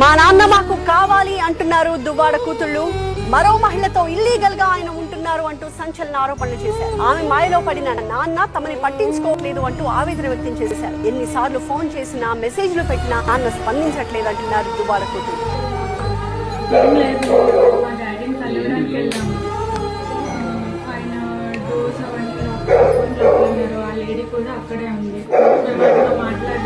మా నాన్న మాకు కావాలి అంటున్నారు దువ్వాడ కూతుళ్ళు. మరో మహిళతో ఇల్లీగల్గా ఆయన ఉంటున్నారు అంటూ సంచలన ఆరోపణలు చేశారు. ఆమె మాయలో పడిన నాన్న తమని పట్టించుకోలేదు అంటూ ఆవేదన వ్యక్తం చేశారు ఎన్నిసార్లు ఫోన్ చేసినా మెసేజ్లు పెట్టినా నాన్న స్పందించట్లేదు అంటున్నారు దువ్వాడ కూతుళ్ళు. ఆ లేడీ కూడా అక్కడే ఉంది. మేము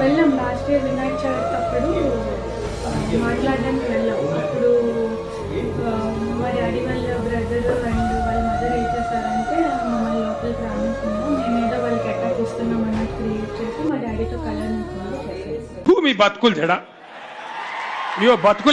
వెళ్ళాం. లాస్ట్ ఇయర్ వినాయక చవితి అప్పుడు మాట్లాడడానికి వెళ్ళాం. అప్పుడు మరి మా డాడీ వాళ్ళ బ్రదర్ అండ్ వాళ్ళ మదర్ ఏం చేశారంటే మమ్మల్ని లోపలికి రానుకున్నాం మేమేదో వాళ్ళకి అటాక్ ఇస్తున్నాం అన్నట్టు క్రియేట్ చేసి మా డాడీతో కలర్ భూమి బతుకులు జడ? బతుకులు